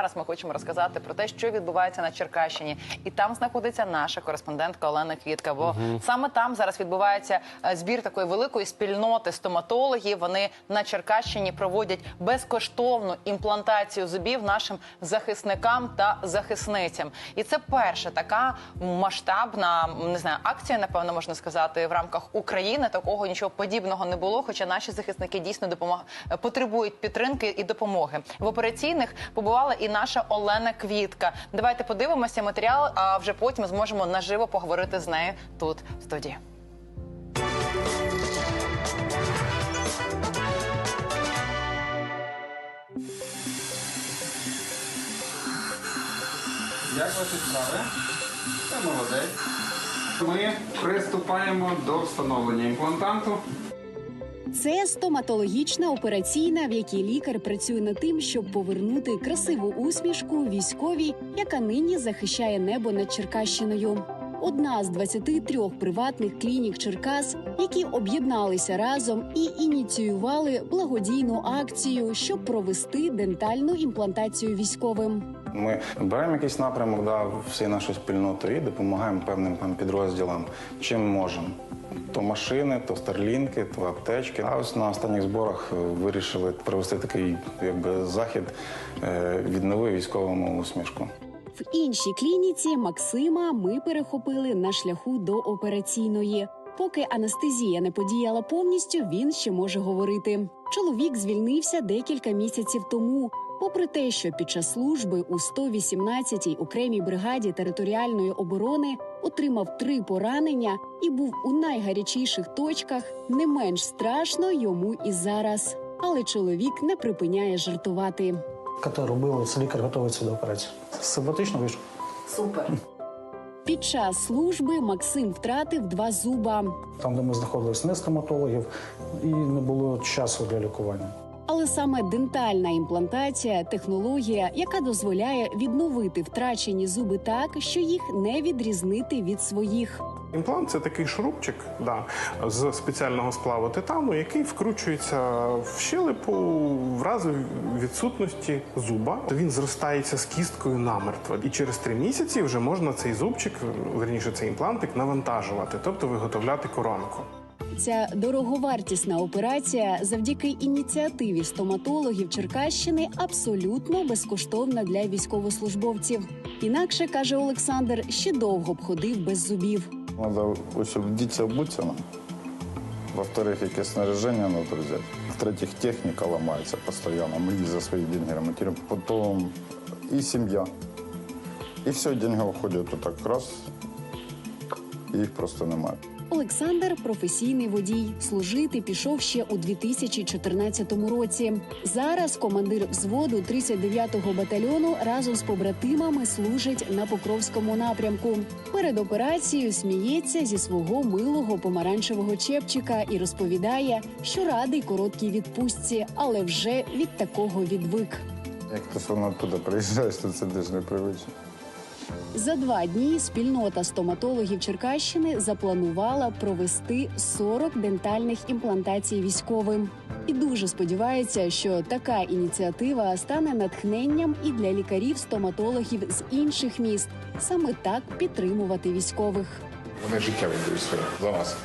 Зараз ми хочемо розказати про те, що відбувається на Черкащині, і там знаходиться наша кореспондентка Олена Квітка. Бо саме там зараз відбувається е, збір такої великої спільноти стоматологів. Вони на Черкащині проводять безкоштовну імплантацію зубів нашим захисникам та захисницям. І це перша така масштабна не знаю, акція, напевно, можна сказати, в рамках України. Такого нічого подібного не було. Хоча наші захисники дійсно допомаг... потребують підтримки і допомоги. В операційних побувала і наша Олена Квітка. Давайте подивимося матеріал, а вже потім зможемо наживо поговорити з нею тут в студії. Як ваші справи? Це молодець. Ми приступаємо до встановлення імплантанту. Це стоматологічна операційна, в якій лікар працює над тим, щоб повернути красиву усмішку військовій, яка нині захищає небо над Черкащиною. Одна з 23 приватних клінік Черкас, які об'єдналися разом і ініціювали благодійну акцію, щоб провести дентальну імплантацію військовим. Ми беремо якийсь напрямок да, всієї нашої спільноти і допомагаємо певним там, підрозділам, чим можемо. То машини, то старлінки, то аптечки. А ось на останніх зборах е, вирішили провести такий якби, захід, е, віднови військовому усмішку. В іншій клініці Максима ми перехопили на шляху до операційної. Поки анестезія не подіяла повністю, він ще може говорити. Чоловік звільнився декілька місяців тому. Попри те, що під час служби у 118-й окремій бригаді територіальної оборони отримав три поранення і був у найгарячіших точках, не менш страшно йому і зараз. Але чоловік не припиняє жартувати. который был, с лікар готується до операції. Симпатично вийшло. Під час служби Максим втратив два зуба. Там, де ми знаходилися, не стоматологів, і не було часу для лікування. Саме дентальна імплантація технологія, яка дозволяє відновити втрачені зуби так, що їх не відрізнити від своїх. Імплант це такий шурупчик да, з спеціального сплаву титану, який вкручується в щелепу в разі відсутності зуба. Він зростається з кісткою намертво. І через три місяці вже можна цей зубчик, верніше цей імплантик, навантажувати, тобто виготовляти коронку. Ця дороговартісна операція завдяки ініціативі стоматологів Черкащини абсолютно безкоштовна для військовослужбовців. Інакше каже Олександр, ще довго б ходив без зубів. Надо ось вдіться, обуться нам. Во-вторых, якесь снаряжение надо взять. В-третьих, техника ломается постоянно. Мы их за свои деньги ремонтируем. Потом и семья. И все, деньги уходят вот так раз, і їх просто немає. Олександр професійний водій. Служити пішов ще у 2014 році. Зараз командир взводу 39-го батальйону разом з побратимами служить на Покровському напрямку. Перед операцією сміється зі свого милого помаранчевого чепчика і розповідає, що радий короткій відпустці, але вже від такого відвик. Як ти сам туди приїжджаєш, то це теж непривично. За два дні спільнота стоматологів Черкащини запланувала провести 40 дентальних імплантацій військовим. І дуже сподівається, що така ініціатива стане натхненням і для лікарів-стоматологів з інших міст саме так підтримувати військових. Вони життя віддають своє за нас.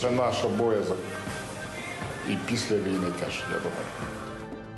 Це наш обов'язок. І після війни теж, я думаю.